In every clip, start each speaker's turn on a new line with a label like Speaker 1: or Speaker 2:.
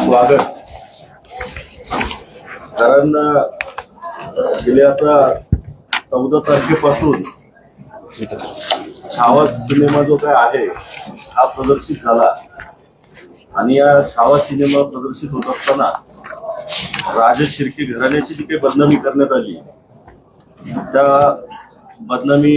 Speaker 1: स्वागत. कारण गेल्या आता चौदा तारखेपासून छावा सिनेमा जो काय आहे हा प्रदर्शित झाला. आणि या छावा सिनेमा प्रदर्शित होत असताना राज शिर्के घराण्याची जी काही बदनामी करण्यात आली त्या बदनामी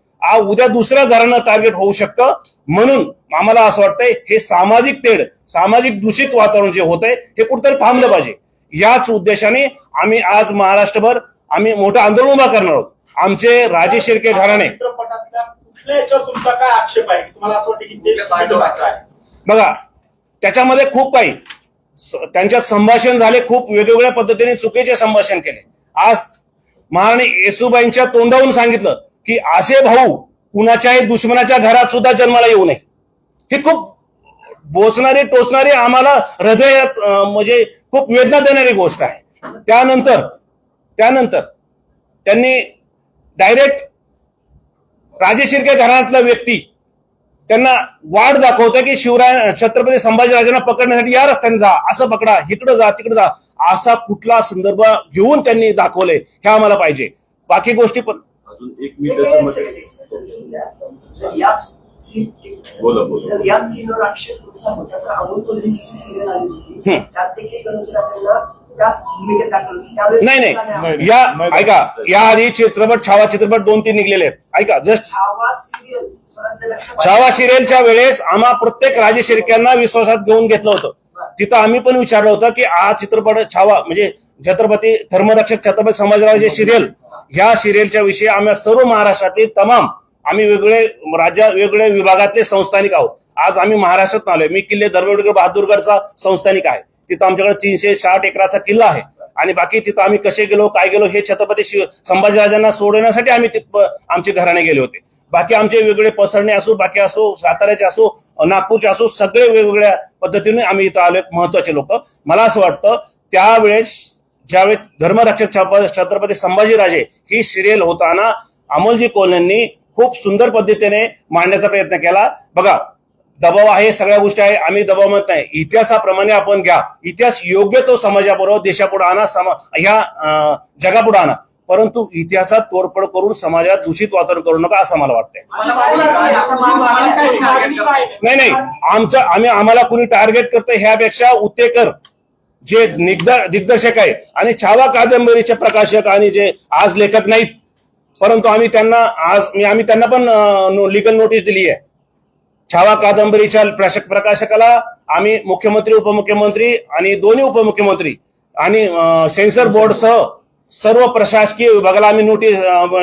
Speaker 2: आज उद्या दुसऱ्या घरानं टार्गेट होऊ शकतं. म्हणून आम्हाला असं वाटतंय हे सामाजिक तेढ सामाजिक दूषित वातावरण जे होत आहे हे कुठेतरी थांबलं पाहिजे. याच उद्देशाने आम्ही आज महाराष्ट्रभर आम्ही मोठं आंदोलन उभा करणार आहोत. आमचे राजे शिर्के घराणे.
Speaker 3: चित्रपटातल्या कुठल्या याच्यावर तुमचा काय आक्षेप आहे? तुम्हाला असं वाटतं की ते चुकीचं वाटतं आहे?
Speaker 2: बघा त्याच्यामध्ये खूप काही स- त्यांच्यात संभाषण झाले खूप वेगवेगळ्या पद्धतीने चुकीचे संभाषण केले. आज महाराणी येसुबाईंच्या तोंडावरून सांगितलं की असे भाऊ कुणाच्याही दुश्मनाच्या घरात सुद्धा जन्माला येऊ नये. हे खूप बोचणारी टोचणारी आम्हाला हृदयात म्हणजे खूप वेदना देणारी गोष्ट आहे. त्यानंतर त्यानंतर त्यांनी डायरेक्ट राजे शिर्के घराण्यातला व्यक्ती त्यांना वाट दाखवतं की शिवराय छत्रपती संभाजीराजांना पकडण्यासाठी या रस्त्याने जा असं पकडा इकडे जा तिकडे जा असा कुठला संदर्भ घेऊन त्यांनी दाखवले हे आम्हाला पाहिजे. बाकी गोष्टी पण
Speaker 1: अजून एक मी त्याच्यामध्ये
Speaker 4: जर याच scene-
Speaker 1: बोला, बोला.
Speaker 4: जर याच सीनवर आक्षेप तुमचा होता. तर अमोल कोल्हेची जी सिरियल आली होती.
Speaker 2: हम्म.
Speaker 4: त्यात देखील गणेशराजांना त्याच भूमिकेत दाखवलं होती. त्यावेळेस
Speaker 2: नाही नाही. या ऐका. या आधी चित्रपट छावा चित्रपट दोन तीन निघलेले आहेत. ऐका जस्ट
Speaker 4: छावा सिरियल
Speaker 2: सिरियलच्या वेळेस आम्हा प्रत्येक राजे शिर्क्यांना विश्वासात घेऊन घेतलं होतं. तिथं आम्ही पण विचारलं होतं की हा चित्रपट छावा म्हणजे छत्रपती धर्मरक्षक छत्रपती संभाजीराजे सिरियल ह्या सिरियलच्या विषयी आम्ही सर्व महाराष्ट्रातील तमाम आम्ही वेगळे राज्या वेगवेगळ्या विभागातले संस्थानिक आहोत. आज आम्ही महाराष्ट्रात आलोय. मी किल्ले धर्मवीर बहादूरगडचा संस्थानिक आहे. तिथं आमच्याकडे तीनशे साठ एकराचा किल्ला आहे. आणि बाकी तिथं आम्ही कसे गेलो काय गेलो हे छत्रपती शिव संभाजीराजांना सोडवण्यासाठी आम्ही तिथं आमचे घराणे गेले होते. बाकी आमचे वेगळे पसरणे असो बाकी असो साताऱ्याचे असो नागपूरचे असो सगळे वेगवेगळ्या पद्धतीने आम्ही इथं आले महत्त्वाचे लोक. मला असं वाटतं त्यावेळेस ज्यावेळी धर्मरक्षक छत्रपती संभाजीराजे ही सिरियल होताना अमोलजी कोल्हेंनी खूप सुंदर पद्धतीने मांडण्याचा प्रयत्न केला. बघा दबाव आहे सगळ्या गोष्टी आहे आम्ही दबाव म्हणत नाही. इतिहासाप्रमाणे आपण घ्या. इतिहास योग्य तो समाजाबरोबर देशापुढे आणा समा ह्या जगापुढे आणा. परंतु इतिहासात तोडफोड करून समाजात दूषित वातावरण करू नका असं मला वाटतंय. नाही नाही. आमचं आम्ही आम्हाला कुणी टार्गेट करतं ह्यापेक्षा उत्तेकर जे निग्द- दिग्दर्शक आहे आणि छावा कादंबरीचे प्रकाशक आणि जे आज लेखक नाहीत. परंतु आम्ही त्यांना आज मी आम्ही त्यांना पण लिगल नोटीस दिली आहे. छावा कादंबरीच्या प्रशक प्रकाशकाला आम्ही मुख्यमंत्री उपमुख्यमंत्री आणि दोन्ही उपमुख्यमंत्री आणि सेन्सर बोर्डसह सर्व प्रशासकीय विभागाला आम्ही नोटीस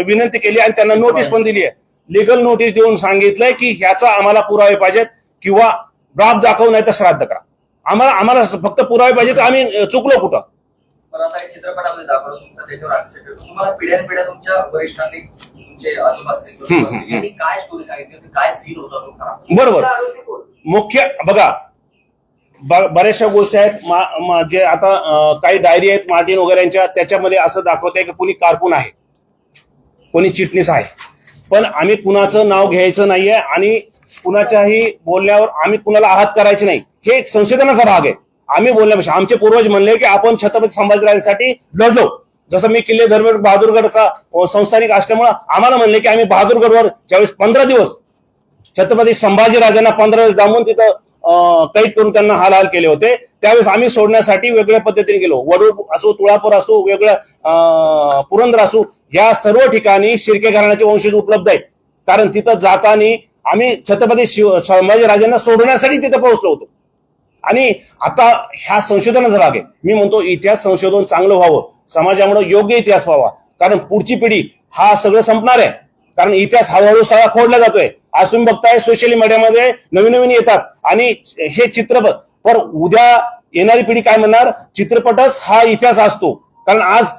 Speaker 2: विनंती केली आणि त्यांना नोटीस पण दिली आहे. लिगल नोटीस देऊन सांगितलंय की ह्याचा आम्हाला पुरावे पाहिजेत किंवा ड्राफ्ट दाखवू नाही तर श्राद्ध करा. आम्हाला आम्हाला फक्त पुरावे पाहिजे तर आम्ही चुकलो कुठं?
Speaker 5: पण आता चित्रपटामध्ये दाखवलं तुमचा त्याच्यावर आक्षेप आहे. तुम्हाला पिढ्यान पिढ्या तुमच्या वरिष्ठांनी तुमचे आजोबा असतील
Speaker 2: हम्म,
Speaker 5: किंवा
Speaker 2: हम्म,
Speaker 5: यांनी काय स्टोरी सांगितली? होती काय सीन होता तो खरा?
Speaker 2: बरोबर.
Speaker 4: आरोपी कोण?
Speaker 2: मुख्य बघा ब- बऱ्याचशा गोष्टी आहेत. मा- मा- जे आता अं, काही डायरी आहेत मार्टिन वगैरे यांच्या त्याच्यामध्ये असं दाखवत आहे की कोणी कारकून आहे. कोणी चिटणीस आहे. पण आम्ही कुणाचं नाव घ्यायचं नाहीये आणि कुणाच्याही बोलण्यावर आम्ही कुणाला आहात करायचे नाही. हे एक संशोधनाचा भाग आहे. आम्ही बोलण्यापेक्षा आमचे पूर्वज म्हणले की आपण छत्रपती संभाजीराजांसाठी लढलो. जसं मी किल्ले धर्मवीर बहादूरगडचा संस्थानिक असल्यामुळं आम्हाला म्हणले की आम्ही बहादूरगडवर ज्यावेळेस पंधरा दिवस छत्रपती संभाजीराजांना पंधरा दिवस दामून तिथं कैद करून त्यांना हाल हाल केले होते. त्यावेळेस आम्ही सोडण्यासाठी वेगळ्या पद्धतीने गेलो. वडू असो तुळापूर असो वेगळ्या अं, पुरंदर असो या सर्व ठिकाणी शिर्के घराण्याचे वंशज उपलब्ध आहेत. कारण तिथं जाताना आम्ही छत्रपती शिव संभाजीराजांना सोडण्यासाठी तिथं पोहोचलो होतो. आणि आता ह्या संशोधनाचा भाग आहे. मी म्हणतो इतिहास संशोधन चांगलं व्हावं. समाजामुळे योग्य इतिहास व्हावा. कारण पुढची पिढी हा सगळं संपणार आहे. कारण इतिहास हळूहळू सगळा खोडला जातोय. आज तुम्ही बघताय सोशल मीडियामध्ये नवीन नवीन येतात. आणि हे चित्रपट पर उद्या येणारी पिढी काय म्हणणार? चित्रपटच हा इतिहास असतो. कारण आज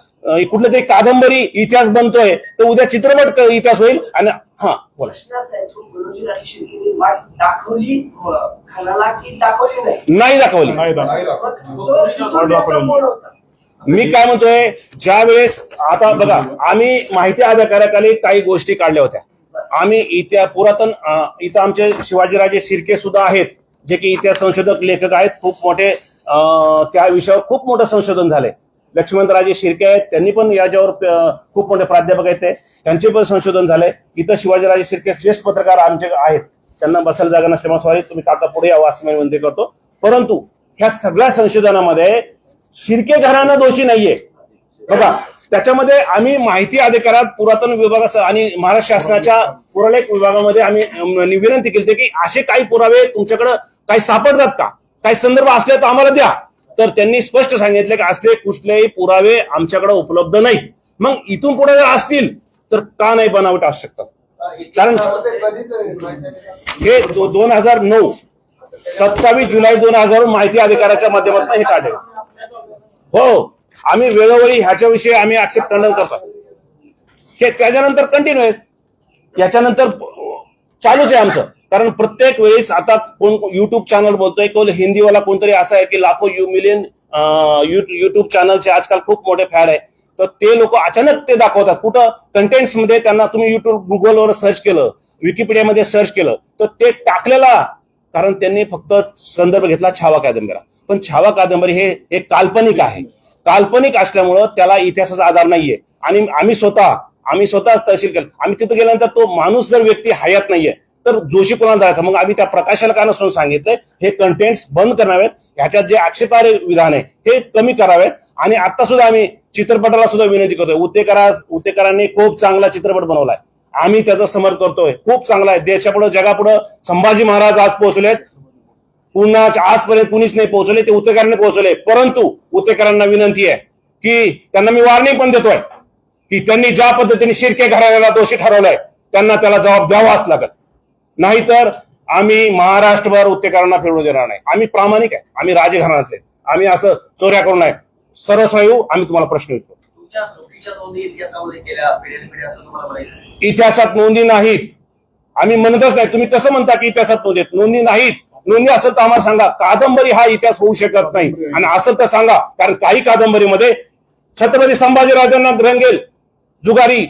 Speaker 2: कुठलं तरी कादंबरी इतिहास बनतोय तर उद्या चित्रपट क- इतिहास होईल. आणि हा
Speaker 4: नाही?
Speaker 2: नाही दाखवली. मी काय म्हणतोय ज्या वेळेस आता बघा आम्ही माहिती अधिकाऱ्याखाली काही गोष्टी काढल्या होत्या. आम्ही इतिहा पुरातन इथं आमचे शिवाजीराजे शिर्के सुद्धा आहेत जे की इतिहास संशोधक लेखक आहेत. खूप मोठे अं, त्या विषयावर खूप मोठं संशोधन झाले लक्ष्मणराजे शिर्के आहेत त्यांनी पण याच्यावर खूप मोठे प्राध्यापक आहेत ते. त्यांचे पण संशोधन झाले इथं शिवाजीराजे शिर्के श्रेष्ठ पत्रकार आमचे आहेत. त्यांना बसायला जागा नसल्यामुळे सॉरी तुम्ही काका पुढे यावं असं मी विनंती करतो. परंतु ह्या सगळ्या संशोधनामध्ये शिर्के घराणं दोषी नाहीये. बघा त्याच्यामध्ये आम्ही माहिती अधिकारात पुरातन विभागासह आणि महाराष्ट्र शासनाच्या पुरालेख विभागामध्ये आम्ही विनंती केली की असे काही पुरावे तुमच्याकडे काही सापडतात का? काही संदर्भ असले तर आम्हाला द्या. तर त्यांनी स्पष्ट सांगितले की असले कुठलेही पुरावे आमच्याकडे उपलब्ध नाही. मग इथून पुढे जर असतील तर का नाही बनावट असू शकतात? कारण हे दोन हजार नऊ सत्तावीस जुलै दोन हजार माहिती अधिकाराच्या माध्यमातून हे काढले. हो. आम्ही वेळोवेळी ह्याच्याविषयी आम्ही आक्षेप खंडन करतो. हे त्याच्यानंतर कंटिन्यू आहे. याच्यानंतर चालूच आहे आमचं. कारण प्रत्येक वेळेस आता कोण युट्यूब चॅनल बोलतोय कोण हिंदीवाला कोणतरी असं आहे की लाखो यू मिलियन युट्यूब चॅनलचे आजकाल खूप मोठे फॅड आहे. तर ते लोक अचानक ते दाखवतात. कुठं कंटेंट्समध्ये त्यांना तुम्ही युट्यूब गुगलवर सर्च केलं विकिपीडियामध्ये सर्च केलं तर ते टाकलेला. कारण त्यांनी फक्त संदर्भ घेतला छावा कादंबरी. पण छावा कादंबरी हे एक काल्पनिक आहे. काल्पनिक असल्यामुळं त्याला इतिहासाचा आधार नाहीये. आणि आम्ही स्वतः आम्ही स्वतः तहसील केलं. आम्ही तिथे गेल्यानंतर तो माणूस जर व्यक्ती हयात नाहीये तर जोशी कोणाला जायचं? मग आम्ही त्या प्रकाशाला का नसून सांगितलंय हे कंटेंट्स बंद करावेत. ह्याच्यात जे आक्षेपार्ह विधान आहे हे कमी करावेत. आणि आता सुद्धा आम्ही चित्रपटाला सुद्धा विनंती करतोय. उतेकरा उतेकरांनी खूप चांगला चित्रपट बनवलाय. आम्ही त्याचं समर्थन करतोय. खूप चांगला आहे. देशापुढे जगापुढे संभाजी महाराज आज पोहोचलेत. पुन्हा आजपर्यंत कुणीच नाही पोहोचले ते उतेकरांनी पोहोचले. परंतु उतेकरांना विनंती आहे की त्यांना मी वॉर्निंग पण देतोय की त्यांनी ज्या पद्धतीने शिर्के घराण्याला दोषी ठरवलंय त्यांना त्याला जबाब द्यावाच लागत नाहीतर आम्ही महाराष्ट्रभर उत्तेकरांना फिरवू देणार नाही. आम्ही प्रामाणिक आहे. आम्ही राजघराण्यातले आम्ही असं चोऱ्या करू नये. सरळ येऊ आम्ही तुम्हाला प्रश्न
Speaker 5: म्हणायचं
Speaker 2: इतिहासात नोंदी नाहीत. आम्ही म्हणतच नाही. तुम्ही कसं म्हणता की इतिहासात नोंदी? नोंदी नाहीत. नोंदी असेल तर आम्हाला सांगा. कादंबरी हा इतिहास होऊ शकत नाही. आणि असेल तर सांगा. कारण काही कादंबरीमध्ये छत्रपती संभाजीराजांना रंगेल जुगारी.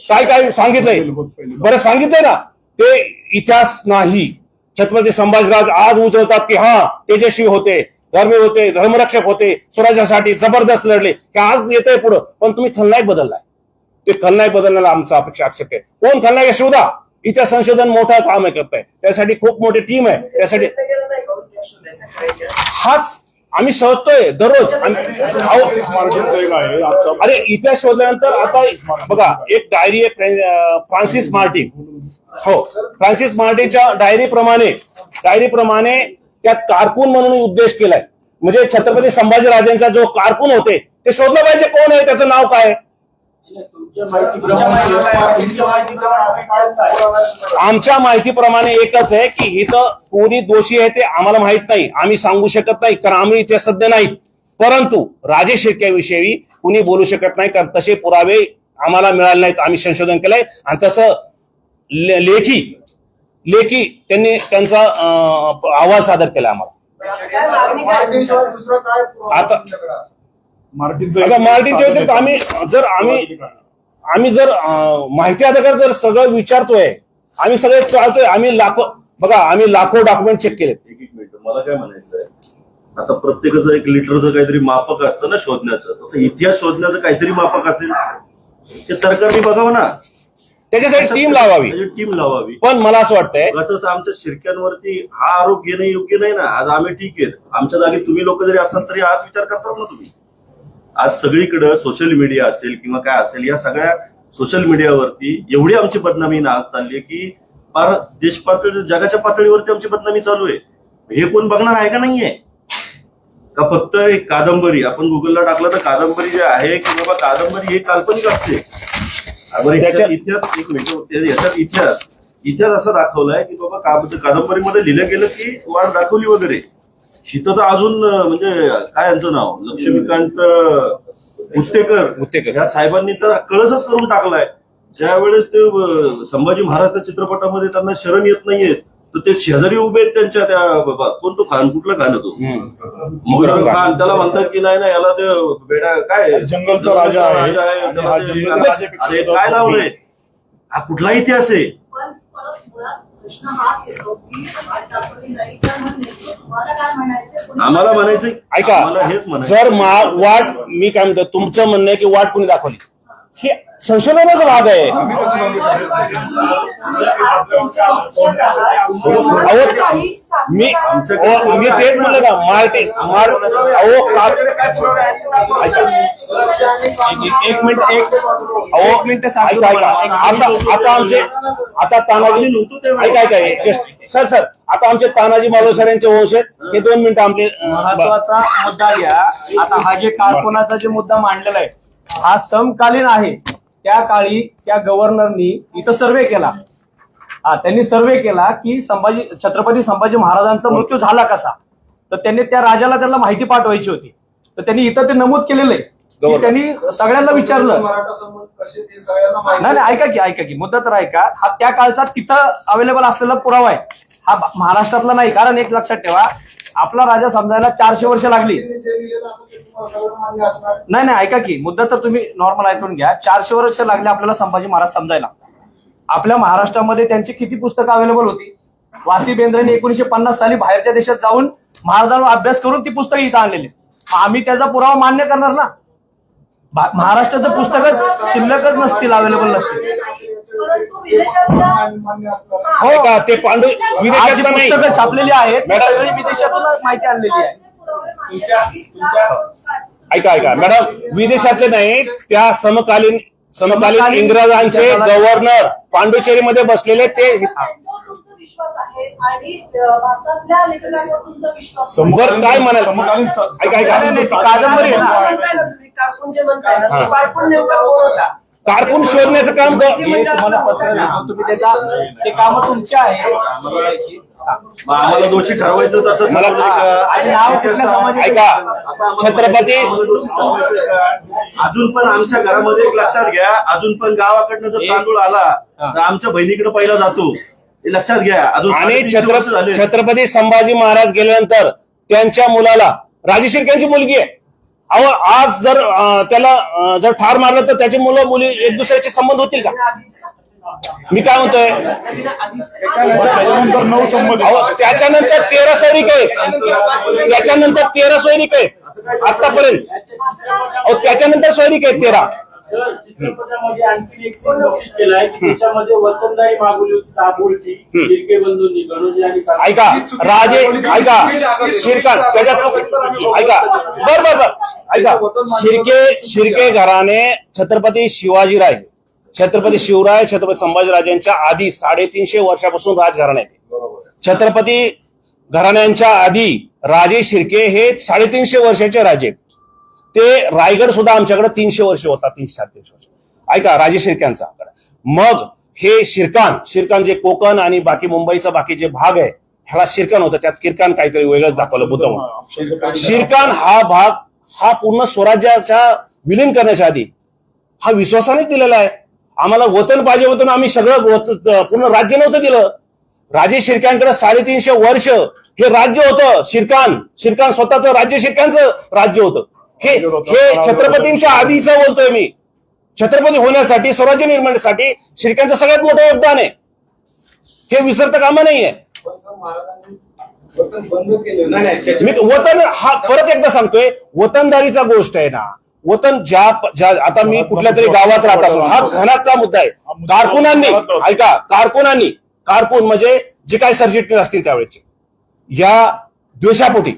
Speaker 2: काय काय सांगितलंय? बरं सांगितलंय ना. ते इतिहास नाही. छत्रपती संभाजीराज आज उजवतात की हा तेजस्वी होते धर्मी होते धर्मरक्षक होते स्वराज्यासाठी जबरदस्त लढले. हे आज येतंय पुढं. पण तुम्ही खलनायक बदललाय. ते खलनायक बदलण्याला आमचा अपेक्षा आक्षेप आहे. कोण खलनायक आहे? शोधा इतिहास संशोधन मोठं काम आहे करताय. त्यासाठी खूप मोठी टीम आहे. त्यासाठी हाच आम्ही शोधतोय दररोज. अरे इतिहास शोधल्यानंतर आता बघा एक डायरी आहे फ्रान्सिस मार्टिन. हो फ्रान्सिस मार्टिनच्या डायरी प्रमाणे डायरी प्रमाणे त्यात कारकून म्हणून उद्देश केलाय. म्हणजे छत्रपती संभाजीराजेंचा जो कारकून होते ते शोधलं पाहिजे कोण आहे त्याचं नाव काय आहे? आमच्या माहितीप्रमाणे एकच आहे की इथं कोणी दोषी आहे ते आम्हाला माहीत नाही. आम्ही सांगू शकत नाही कारण आम्ही इथे सध्या नाही परंतु राजे शिर्क्याविषयी कुणी बोलू शकत नाही कारण तसे पुरावे आम्हाला मिळाले नाहीत. आम्ही संशोधन केलंय. आणि तसं लेखी लेखी त्यांनी त्यांचा अहवाल सादर केला आम्हाला. आता आता मार्टिनच्या व्यतिरिक्त आम्ही जर आम्ही आम्ही जर माहिती अधिकार जर सगळं विचारतोय आम्ही सगळे चालतोय आम्ही लाखो बघा आम्ही लाखो डॉक्युमेंट चेक केलेत.
Speaker 1: एक एक मिनिट मला काय म्हणायचं आहे आता प्रत्येकाचं एक लिटरचं काहीतरी मापक असतं ना शोधण्याचं. तसं इतिहास शोधण्याचं काहीतरी मापक असेल. ते सरकारने बघावं ना.
Speaker 2: त्याच्यासाठी टीम लावावी.
Speaker 1: टीम लावावी.
Speaker 2: पण मला असं वाटतंय
Speaker 1: आमच्या शिरक्यांवरती हा आरोप घेणं योग्य नाही ना. आज आम्ही ठीक आहेत. आमच्या जागी तुम्ही लोक जरी असाल तरी आज विचार करतात ना तुम्ही. आज सगळीकडे सोशल मीडिया असेल किंवा काय असेल या सगळ्या सोशल मीडियावरती एवढी आमची बदनामी ना चालली आहे की फार देश पातळी जगाच्या पातळीवरती आमची बदनामी चालू आहे. हे कोण बघणार आहे का नाहीये? का फक्त एक कादंबरी? आपण गुगलला टाकलं तर कादंबरी जे आहे की बाबा कादंबरी ही काल्पनिक असते. इतिहास एक मिनिट याच्यात इतिहास इतिहास असा दाखवलाय की बाबा कादंबरीमध्ये लिहिलं गेलं की वाट दाखवली वगैरे. तर अजून म्हणजे काय यांचं नाव? लक्ष्मीकांत अं, उत्तेकर
Speaker 2: उत्तेकर.
Speaker 1: या साहेबांनी तर कळसच करून टाकलाय. ज्या वेळेस ते संभाजी महाराज त्या चित्रपटामध्ये त्यांना शरण येत नाहीयेत तर ते शेजारी उभे आहेत त्यांच्या त्या बाबा कोण तो खान? कुठला खान आहे तो? मुकरम खान. त्याला म्हणतात की नाही ना याला ते बेडा काय?
Speaker 3: जंगलचा राजा आहे.
Speaker 1: काय लावलंय हा कुठला इतिहास आहे?
Speaker 6: प्रश्न हाच येतो की वाट दाखवली नाही तर म्हणणे तुम्हाला काय म्हणायचं कोणी-
Speaker 1: आम्हाला म्हणायचं
Speaker 2: ऐका
Speaker 1: आम्हाला हेच म्हणायचं
Speaker 2: जर मा- वाट मी काय म्हणतो तुमचं म्हणणं आहे की वाट कुणी दाखवली? हे संशोधनाचा भाग आहे. मी मी तेच म्हणलं का मार्टी मार अहो का-
Speaker 3: एक मिनिट एक
Speaker 2: अहो
Speaker 3: एक मिनिट.
Speaker 2: आता आता आमचे आता तानाजी ऐका ऐका just- सर सर आता आमचे तानाजी मालोसर यांचे वंश आहेत. हे दोन मिनिटं आमचे
Speaker 7: महत्त्वाचा मुद्दा घ्या. आता हा जे कारकुनाचा जे मुद्दा मांडलेला आहे हा समकालीन आहे. त्या काळी त्या गव्हर्नरनी इथं सर्वे केला. हा त्यांनी सर्वे केला की संभाजी छत्रपती संभाजी महाराजांचा मृत्यू झाला कसा? तर त्यांनी त्या राजाला त्यांना माहिती पाठवायची होती. तर त्यांनी इथं ते नमूद केलेलं आहे. की. त्यांनी सगळ्यांना विचारलं.
Speaker 8: मराठा संबंध कसे ते सगळ्यांना माहिती
Speaker 7: नाही नाही ऐका की ऐका की. मुद्दा तर ऐका. हा त्या काळचा तिथं अवेलेबल असलेला पुरावा आहे. हा महाराष्ट्रातला नाही कारण एक लक्षात ठेवा. आपला राजा समजायला चारशे वर्ष लागली. नाही नाही ऐका की मुद्दा तर तुम्ही नॉर्मल ऐकून घ्या. चारशे वर्ष लागले आपल्याला संभाजी महाराज समजायला. आपल्या महाराष्ट्रामध्ये त्यांची किती पुस्तकं अवेलेबल होती? वासी बेंद्रेने एकोणीशे पन्नास साली बाहेरच्या देशात जाऊन महाराजांवर अभ्यास करून ती पुस्तकं इथं आणलेली. आम्ही त्याचा पुरावा मान्य करणार ना? महाराष्ट्राचं पुस्तकच शिल्लकच नसतील अवेलेबल नसतील
Speaker 6: हा.
Speaker 2: ऐका ते पांडू
Speaker 7: आज जी
Speaker 2: विदेशातलं नाही
Speaker 7: पुस्तकं छापलेली आहेत ती
Speaker 2: मॅडम.
Speaker 7: सगळी विदेशातून माहिती आणलेली आहे.
Speaker 2: ऐका ऐका मॅडम विदेशातले नाही त्या समकालीन समकालीन
Speaker 7: समकालीन
Speaker 2: इंग्रजांचे
Speaker 7: जगाला-
Speaker 2: गव्हर्नर पांडुचेरीमध्ये बसलेले ते
Speaker 6: विश्वास आहे आणि अं, भारतातल्या लेखकांवर तुमचा विश्वास
Speaker 2: बरं काय म्हणाल?
Speaker 3: समकालीन स-
Speaker 2: ऐका ऐका.
Speaker 7: नाही, नाही, ती कादंबरी आहे ना.
Speaker 4: कारकून जे म्हणताय ना. तो कारकून नेमका कोण होता.
Speaker 2: कारकून शोधण्याचं काम
Speaker 7: तुम्हाला पत्र देतो तुम्ही त्याचा ते काम तुमचे आहे. शोधायची.
Speaker 1: मग आम्हाला दोषी ठरवायचंच असं
Speaker 2: मला-
Speaker 1: ठरवलंय
Speaker 7: आणि
Speaker 1: का?
Speaker 7: नाव कुठल्या समाजाचं
Speaker 2: ऐका.
Speaker 1: आम्हाला
Speaker 2: छत्रपती
Speaker 1: अजून पण आमच्या घरामध्ये एक लक्षात घ्या. अजून पण गावाकडनं जर तांदूळ आला तर आमच्या बहिणीकडे पहिला जातो. लक्षात घ्या. अजून
Speaker 2: आणि
Speaker 1: साडेतीनशे वर्ष
Speaker 2: छत्र
Speaker 1: झाले.
Speaker 2: छत्रपती संभाजी महाराज गेल्यानंतर त्यांच्या मुलाला राजशिर्क्यांची मुलगी आहे. अहो आज जर अं, त्याला अं, जर ठार मारलं तर त्याची मुलं मुली एक दुसऱ्याचे संबंध होतील का? मी काय म्हणतोय?
Speaker 3: त्याच्यानंतर नऊ
Speaker 2: अहो त्याच्यानंतर तेरा सैनिक आहेत. त्याच्यानंतर तेरा सैनिक आहेत. आतापर्यंत अहो त्याच्यानंतर सैनिक आहेत तेरा
Speaker 9: तर. चित्रपटामध्ये आणखी एक नोटीस केलाय की त्याच्यामध्ये वतनदारी मागवली होती दाभोळची शिर्के बंधूंनी गणोजी आणि.
Speaker 2: ऐका राजे ऐका शिरकान त्याच्यात ऐका बर बर बर ऐका शिर्के शिर्के घराने छत्रपती शिवाजीराय छत्रपती शिवराय छत्रपती संभाजीराजांच्या आधी साडेतीनशे वर्षापासून राजघराणे छत्रपती घराण्यांच्या आधी राजे शिर्के हे साडेतीनशे वर्षाचे राजे आहेत. ते रायगड सुद्धा आमच्याकडे तीनशे वर्ष होता तीनशे साडेतीनशे वर्ष. ऐका राजे शिर्क्यांचा मग हे शिरकान शिरकान जे कोकण आणि बाकी मुंबईचा बाकी जे भाग आहे ह्याला शिरकान होतं. त्यात किरकान काहीतरी वेगळंच दाखवलं बुद्ध शिरकान हा भाग हा पूर्ण स्वराज्याचा विलीन करण्याच्या आधी हा विश्वासाने दिलेला आहे. आम्हाला वतन पाहिजे होतं आम्ही सगळं पूर्ण राज्य नव्हतं दिलं. राजे शिरकांकडे साडेतीनशे वर्ष हे राज्य होतं. शिरकान शिरकान स्वतःचं राज्य शिरकांचं राज्य होतं. हे हे छत्रपतींच्या आधीचं बोलतोय मी. छत्रपती होण्यासाठी स्वराज्य निर्माणासाठी शिर्क्यांचं सगळ्यात मोठं योगदान आहे. हे विसरता कामा नाहीये. मी वतन हा परत एकदा सांगतोय वतनदारीचा गोष्ट आहे ना. वतन ज्या ज्या आता मी कुठल्या तरी गावात राहत असो हा घनाचा मुद्दा आहे. कारकुनांनी ऐका कारकुनांनी कारकून म्हणजे जे काही सरचिटणीस असतील त्यावेळेचे या द्वेषापोटी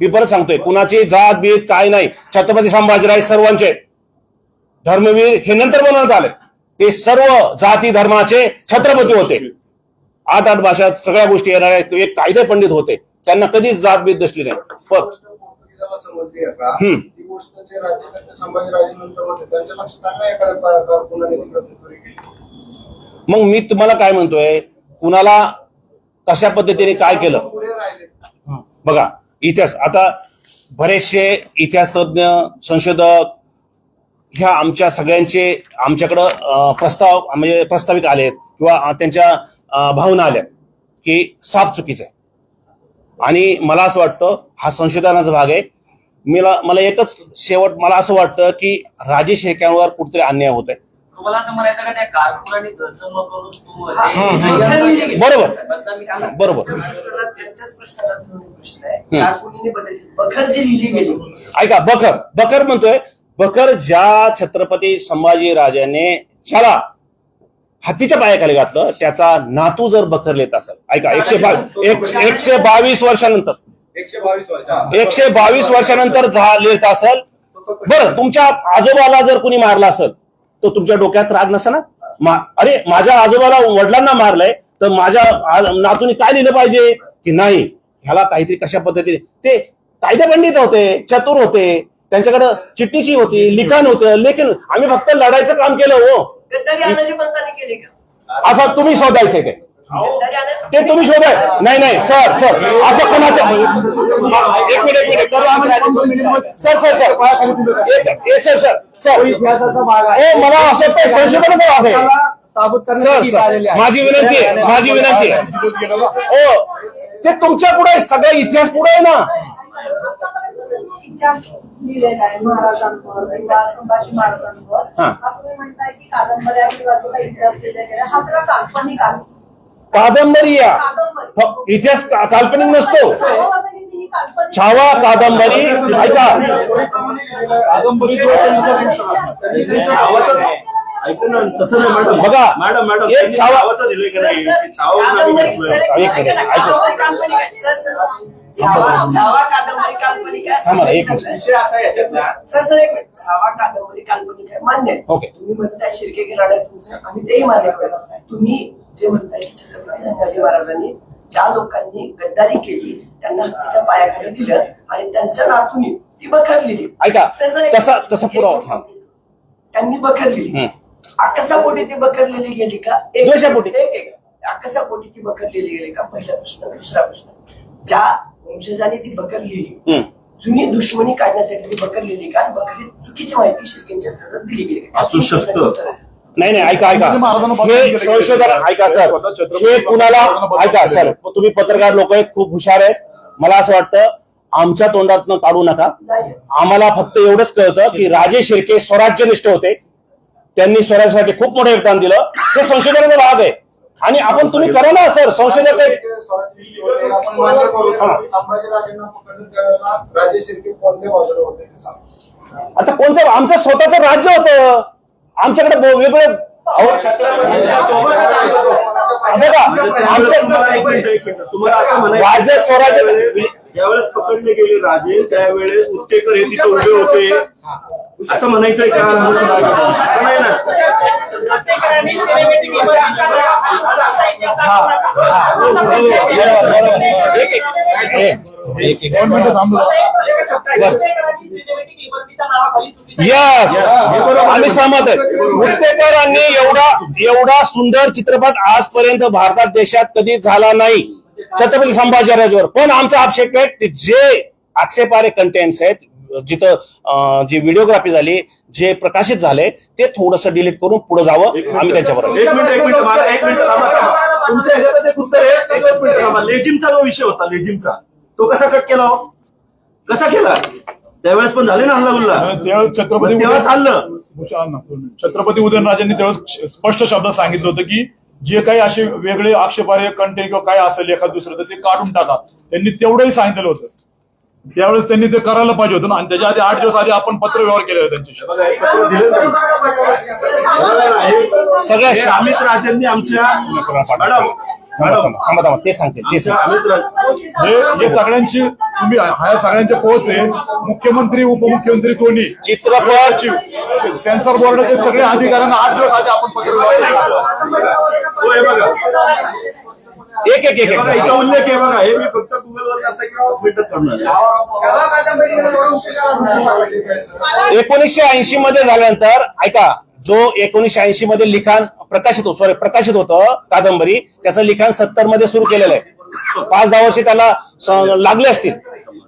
Speaker 2: मी परत सांगतोय कुणाची जात बीत काय नाही. छत्रपती संभाजीराज सर्वांचे. धर्मवीर हे नंतर बनवण्यात आले. ते सर्व जाती धर्माचे छत्रपती होते. आठ आठ भाषात सगळ्या गोष्टी येणारे एक कायदे पंडित होते. त्यांना कधीच जात बीत दिसली नाही. पण मग मी तुम्हाला काय म्हणतोय? कुणाला कशा पद्धतीने काय केलं? बघा इतिहास. आता बरेचसे इतिहासतज्ञ संशोधक ह्या आमच्या सगळ्यांचे आमच्याकडं प्रस्ताव म्हणजे प्रस्तावित आले किंवा त्यांच्या भावना आल्या की साप चुकीचं आहे. आणि मला असं वाटतं हा संशोधनाचा भाग आहे. मला मला एकच शेवट मला असं वाटतं की राजेश हेक्यांवर कुठेतरी अन्याय होत आहे
Speaker 5: तुम्हाला असं म्हणायचं का त्या कारकुनाने दचम करून तू ते
Speaker 4: हम्म.
Speaker 5: बदनामी केली?
Speaker 2: बरोबर. बरोबर
Speaker 4: त्याच्याच प्रश्नाचा दोन प्रश्न आहे
Speaker 2: हम्म.
Speaker 4: कारकुनीने बदलली बखर जी लिहिली गेली
Speaker 2: ऐका बकर बकर म्हणतोय बकर ज्या छत्रपती संभाजी राजाने ज्याला हत्तीच्या पायाखाली घातलं त्याचा नातू जर बकर लिहित असेल ऐका एकशे बावीस एकशे बावीस वर्षानंतर
Speaker 5: एकशे बावीस वर्ष
Speaker 2: एकशे बावीस वर्षानंतर झा- लिहित असेल बरं तुमच्या आजोबाला जर कुणी मारलं असेल तर तुमच्या डोक्यात राग नसा ना मा- अरे माझ्या आजोबाला वडिलांना मारलंय तर माझ्या नातूने काय लिहिलं पाहिजे? की नाही ह्याला काहीतरी कशा पद्धतीने ते कायदे पंडित होते चतुर होते त्यांच्याकडे चिठ्ठीची होती लिखाण होतं लेखन आम्ही फक्त लढायचं काम केलं हो. आता तुम्ही शोधायचे ते. ते तुम्ही शोधाय नाही नाही सर सर असं कोणाचं एक मिनिट एक minute sir sir sir. Sir sir. मला असं वाटतं संशोधनाचा भाग आहे सर. माझी विनंती आहे माझी विनंती आहे हो ते तुमच्यापुढे सगळा इतिहास पुढे आहे ना
Speaker 6: इतिहास लिहिलेला आहे महाराजांवर किंवा संभाजी महाराजांवर
Speaker 2: हा.
Speaker 6: हा तुम्ही म्हणताय की कादंबऱ्या किंवा जो काही इतिहास लिहिला गेला हा सगळा काल्पनिक आहे
Speaker 2: कादंबरी या
Speaker 6: कादंबरी
Speaker 2: इतिहास का- काल्पनिक नसतो
Speaker 6: ही
Speaker 2: छावा कादंबरी ऐका
Speaker 1: मॅडम
Speaker 2: बघा,
Speaker 1: मॅडम
Speaker 2: एक छावा-
Speaker 1: का
Speaker 2: एक
Speaker 4: छावा कादंबरी काल्पनिक आहे
Speaker 3: विषय असा याच्यातला
Speaker 4: सर एक मिनिट छावा कादंबरी काल्पनिक आहे मान्य
Speaker 2: ओके.
Speaker 4: तुम्ही म्हणताय शिर्के गेला तुमचं आम्ही तेही मान्य करत तुम्ही जे म्हणताय छत्रपती संभाजी महाराजांनी ज्या लोकांनी गद्दारी केली त्यांना हत्तीच्या पायाखाली दिलं आणि त्यांच्या नातूनी ती बखरलेली
Speaker 2: ऐका, तसा- तसा पुरावा.
Speaker 4: त्यांनी बखरलेली
Speaker 2: हम्म.
Speaker 4: आकसापोटी ती बखरलेली गेली का एक-
Speaker 2: द्वेषापोटी.
Speaker 4: एक एक आकसापोटी ती बखरलेली गेली का पहिला प्रश्न दुसरा प्रश्न ज्या वंशजांनी ती बखरलेली. जुनी दुश्मनी काढण्यासाठी ती बखरलेली का बकरी चुकीची माहिती शिर्केंच्या दिली गेली का?
Speaker 1: असू शकतं.
Speaker 2: नाही नाही ऐका ऐका. हे संशोधन ऐका सर. हे कुणाला ऐका सर. तुम्ही पत्रकार लोक आहेत खूप हुशार आहेत. मला असं वाटतं आमच्या तोंडातनं काढू नका.
Speaker 4: नाही.
Speaker 2: आम्हाला फक्त एवढंच कळतं की राजे शिर्के स्वराज्यनिष्ठ होते. त्यांनी स्वराज्यासाठी खूप मोठं योगदान दिलं. हे संशोधनाचा भाग आहे. आणि आपण तुम्ही करा ना सर. संशोधनाचं आता कोणतं? आमचं स्वतःचं राज्य होतं. आमच्याकडे वेगळे बघा आमचं
Speaker 1: तुम्हाला एक मिनिट, एक मिनिट. तुम्हाला असं म्हणायचं
Speaker 2: राज्य स्वराज्य-
Speaker 1: ज्यावेळेस पकडले गेले राजे त्यावेळेस उत्तेकर हे तिथे उभे होते. असं म्हणायचंय का? असं नाही ना?
Speaker 2: यस आम्ही सहमत आहे. उत्तेकरांनी एवढा एवढा सुंदर चित्रपट आजपर्यंत भारतात देशात कधी झाला नाही. छत्रपती संभाजीराजावर. पण आमचा आक्षेप आहे की जे आक्षेपारे कंटेंट्स आहेत जिथं जी व्हिडिओग्राफी झाली जे प्रकाशित झाले ते थोडंसं डिलीट करून पुढे जावं आम्ही त्यांच्याबरोबर.
Speaker 1: एक मिनिट एक मिनिट मला एक मिनिट तुमच्या ह्याच्यात एक उत्तर आहे एकच मिनिट थांबा. लेजिमचा जो विषय होता लेजिमचा तो कसा कट केला हो? कसा केला? त्यावेळेस पण झाले ना हल्ला गुल्ला
Speaker 10: त्यावेळेस छत्रपती
Speaker 1: तेव्हा चाललं.
Speaker 10: छत्रपती उदयनराजेंनी त्यावेळेस स्पष्ट शब्दात सांगितलं होतं की जे काही असे वेगळे आक्षेपार्ह कंटेंट किंवा काय असेल एखाद दुसरं तर ते काढून टाका. त्यांनी तेवढंही सांगितलं होतं. त्यावेळेस त्यांनी ते करायला पाहिजे होतं ना. आणि त्याच्या आधी आठ दिवस आधी आपण पत्र व्यवहार केले होते त्यांच्याशी.
Speaker 1: बघा, हे पत्र दिलं नाही.
Speaker 2: सगळ्या
Speaker 1: हे अमित राजेंनी आमच्या मॅडम
Speaker 2: थांबा थांबा ते सांगते ते सांगते.
Speaker 10: हे हे सगळ्यांची तुम्ही ह्या सगळ्यांचे पोहोच आहे मुख्यमंत्री उपमुख्यमंत्री दोन्ही
Speaker 2: चित्रपट.
Speaker 10: सेन्सर बोर्डाचे सगळे अधिकाऱ्यांना आठ दिवस आधी आपण पत्र
Speaker 2: एक एक एक
Speaker 1: उल्लेख आहे बघा. हे मी फक्त गुगलवर असं
Speaker 2: एकोणीसशे ऐंशी मध्ये झाल्यानंतर ऐका जो एकोणीसशे ऐंशी मध्ये लिखाण प्रकाशित सॉरी प्रकाशित होतं कादंबरी त्याचं लिखाण सत्तरमध्ये सुरू केलेलं आहे. पाच दहा वर्षे त्याला लागले असतील.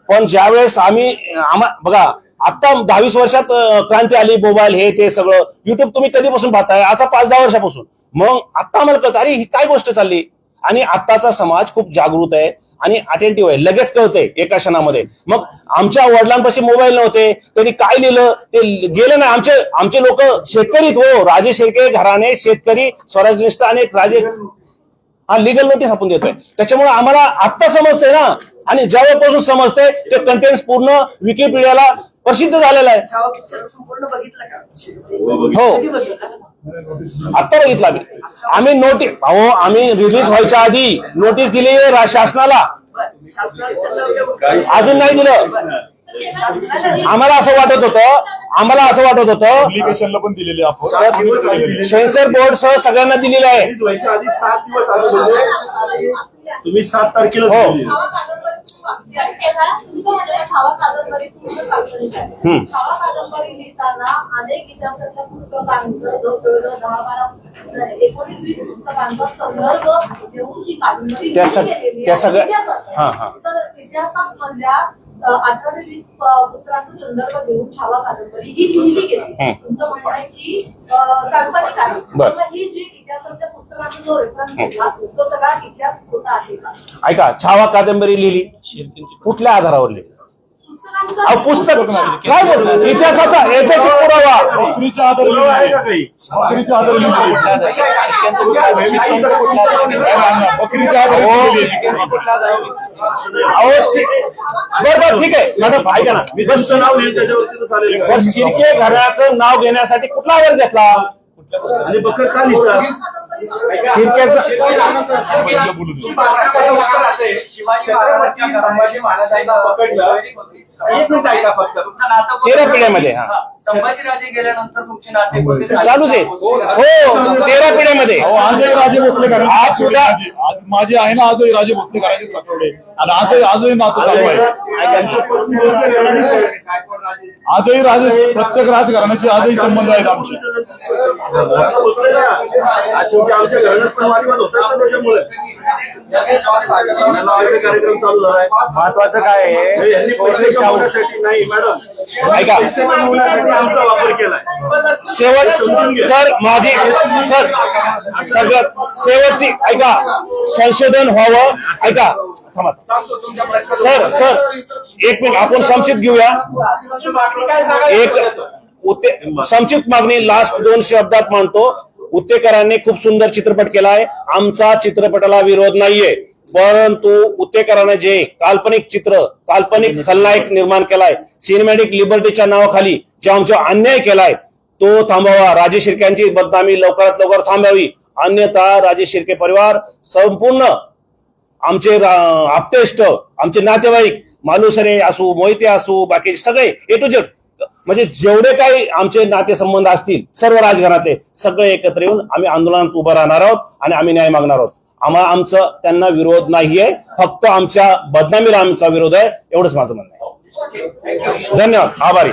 Speaker 2: पण ज्यावेळेस आम्ही आम्हा बघा आता दहावीस वर्षात क्रांती आली मोबाईल हे ते सगळं. युट्यूब तुम्ही कधीपासून पाहताय? आता पाच दहा वर्षापासून. मग आता आम्हाला कळतं अरे ही काय गोष्ट चालली? आणि आताचा समाज खूप जागृत आहे आणि अटेंटिव्ह आहे. लगेच कळतंय एका क्षणामध्ये. मग आमच्या वडिलांपाशी मोबाईल नव्हते त्यांनी काय लिहिलं? ते गेलं नाही. आमचे आमचे लोक शेतकरीत हो. राजे शेळके घराणे शेतकरी स्वराज्यनिष्ठ आणि राजे हा लिगल नोटीस आपण देतोय. त्याच्यामुळे आम्हाला आत्ता समजतंय ना. आणि जेव्हापासून समजतंय ते कंटेंट पूर्ण विकिपीडियाला प्रसिद्ध झालेलं आहे. हो.
Speaker 4: कधी बघितलं का?
Speaker 2: आत्ता बघितलं आम्ही. आम्ही नोटीस अहो आम्ही रिलीज व्हायच्या आधी नोटीस दिली शासनाला. अजून नाही दिलं. आम्हाला असं वाटत होतं आम्हाला असं वाटत होतं
Speaker 10: पण दिलेले आपण.
Speaker 2: सेन्सर बोर्ड सह सगळ्यांना दिलेलं आहे.
Speaker 1: रिलीज व्हायच्या आधी सात दिवस आधी तुम्ही सात तारखेला
Speaker 2: हो. त्या. सगळ्या-
Speaker 6: इतिहासात.
Speaker 2: हा, हा.
Speaker 6: अठरा ते वीस प- पुस्तकांचा संदर्भ देऊन छावा कादंबरी ही लिहिली गेली. तुमचं म्हणणं आहे की अं, काल्पनिक आहे.
Speaker 2: बरं.
Speaker 6: मग ही जी इतिहासातल्या पुस्तकांचा जो रेफरन्स घेतला तो सगळा इतिहास खोटा आहे का?
Speaker 2: ऐका छावा कादंबरी लिहिली. कुठल्या आधारावर लिहिली? पुस्तक काय बोल इतिहासाचा ऐतिहासिक पुरावा.
Speaker 10: नोकरीच्या नोकरीच्या
Speaker 2: बरं बरं ठीक आहे. मॅडम ऐका ना? बरं, शिर्के घराण्याचं नाव घेण्यासाठी कुठला आधार घेतला? तेरा पिढ्यामध्ये.
Speaker 5: संभाजीराजे गेल्यानंतर तुमचे नाते?
Speaker 2: चालूच आहे हो तेरा पिढ्यामध्ये
Speaker 10: आजही राजे भोसले घराणे
Speaker 2: आज सुद्धा-
Speaker 10: माझी- आज माझी आहे ना आजही राजे भोसले घराणे साठवले आणि आजही आजही नातं चालू आहे. आजही राजे प्रत्येक राजकारणाचे आजही संबंध आहेत आमचे
Speaker 1: आमच्या घराण्यात पण वादविवाद होतात ना त्याच्यामुळे. नावाचे कार्यक्रम चालू झालाय.
Speaker 7: महत्वाचं काय आहे?
Speaker 1: यांनी पैसे कमवण्यासाठी नाही मॅडम.
Speaker 2: ऐका.
Speaker 1: पैसे कमवण्यासाठी आमचा वापर केलाय.
Speaker 2: शेवट सर माझी सर सगळ्यात शेवटची ऐका संशोधन व्हावं ऐका थांबा. सर सर एक मिनिट आपण संक्षिप्त घेऊया. एक उत्ते संक्षिप्त मागणी लास्ट दोन शब्दात मांडतो. उत्तेकरांनी खूप सुंदर चित्रपट केला आहे आमचा चित्रपटाला विरोध नाहीये. परंतु उत्तेकरांना जे काल्पनिक चित्र काल्पनिक खलनायक निर्माण केलाय सिनेमॅटिक लिबर्टीच्या नावाखाली जे आमचा अन्याय केलाय तो थांबावा. राजे शिर्क्यांची बदनामी लवकरात लवकर थांबावी. अन्यथा राजे शिर्के परिवार संपूर्ण आमचे आप्तेष्ट आमचे नातेवाईक मालुसरे असू मोहिते असू बाकीचे सगळे ए टू जेड म्हणजे जेवढे काही आमचे नातेसंबंध असतील सर्व राजघरातले सगळे एकत्र येऊन आम्ही आंदोलनात उभं राहणार आहोत आणि आम्ही न्याय मागणार आहोत. आम्हाला आमचं त्यांना विरोध नाहीये फक्त आमच्या बदनामीला आमचा विरोध आहे एवढंच माझं म्हणणं आहे. धन्यवाद. आभारी.